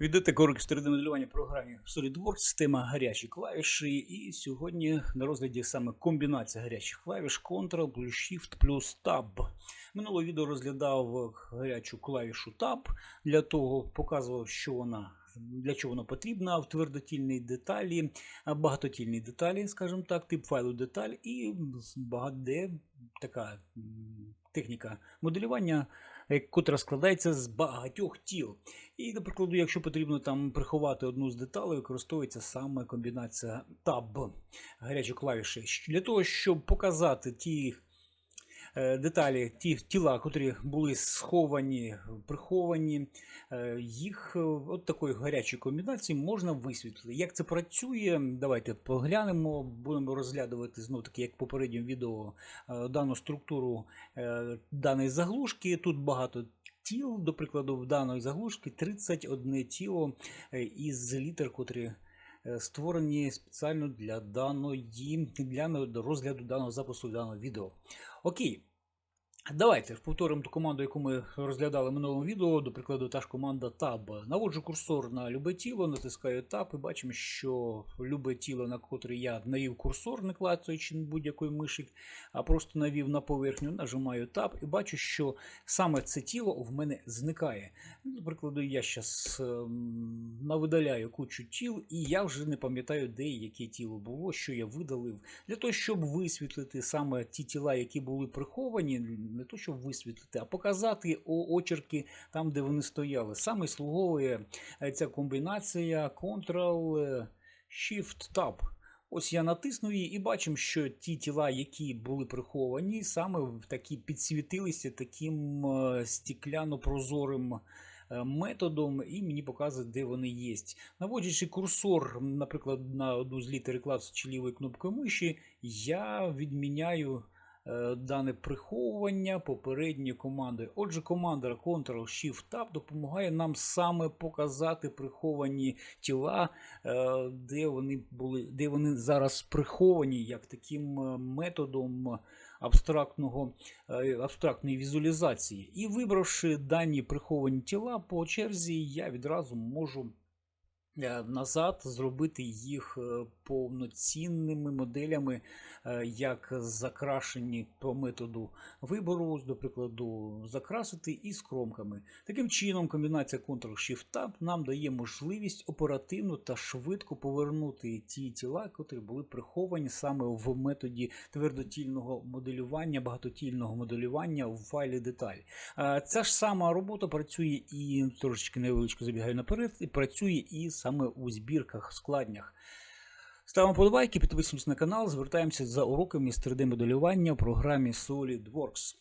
Віддати коротке 3D моделювання програмі SolidWorks, тема гарячі клавіші. І сьогодні на розгляді саме комбінація гарячих клавіш Ctrl плюс Shift плюс Tab. Минуле відео розглядав гарячу клавішу Tab, для того показував, що вона. Для чого вона потрібна в твердотільній деталі, багатотільній деталі, скажімо так, тип файлу деталь і багаде така техніка моделювання, котра складається з багатьох тіл. І, до прикладу, якщо потрібно там приховати одну з деталей, використовується саме комбінація Tab гарячі клавіші. Для того, щоб показати ті деталі, ті тіла, котрі були сховані, приховані, е, їх е, от такої гарячої комбінації можна висвітлити. Як це працює, давайте поглянемо, будемо розглядувати знов таки, як в відео, е, дану структуру е, даної заглушки. Тут багато тіл, до прикладу, в даної заглушки 31 тіло е, із літер, котрі е, створені спеціально для даної для розгляду даного запису даного відео. Окей. Давайте повторимо ту команду, яку ми розглядали в минулому відео. До прикладу, та ж команда Tab. Наводжу курсор на любе тіло, натискаю Tab і бачимо, що любе тіло, на котре я навів курсор, не клацаючи будь-якої миші, а просто навів на поверхню, нажимаю Tab і бачу, що саме це тіло в мене зникає. Ну, До прикладу, я зараз навидаляю кучу тіл, і я вже не пам'ятаю, де яке тіло було, що я видалив. Для того, щоб висвітлити саме ті тіла, які були приховані, не то, щоб висвітлити, а показати очерки там, де вони стояли. Саме слуговує е, ця комбінація Ctrl е. Ось я натиснув її і бачимо, що ті тіла, які були приховані, саме такі підсвітилися таким е, стікляно-прозорим методом, і мені показує, де вони є. Наводячи курсор, наприклад, на одну з літер клацачи лівою кнопкою миші, я відміняю дане приховування попередньою командою. Отже, команда Ctrl-Shift-Tab допомагає нам саме показати приховані тіла, е, де вони були, де вони зараз приховані, як таким е, методом абстрактного, е, абстрактної візуалізації. І вибравши дані приховані тіла по черзі, я відразу можу е, назад зробити їх е, повноцінними моделями, е, як закрашені по методу вибору, до прикладу, закрасити із кромками. Таким чином, комбінація Ctrl-Shift-Tab нам дає можливість оперативно та швидко повернути ті тіла, котрі були приховані саме в методі твердотільного моделювання, багатотільного моделювання в файлі деталь. Е, Ця ж сама робота працює і трошечки невеличко забігаю наперед, і працює і саме у збірках, складнях. Ставимо подобайки, підписуємося на канал, звертаємося за уроками з 3D-моделювання в програмі SolidWorks.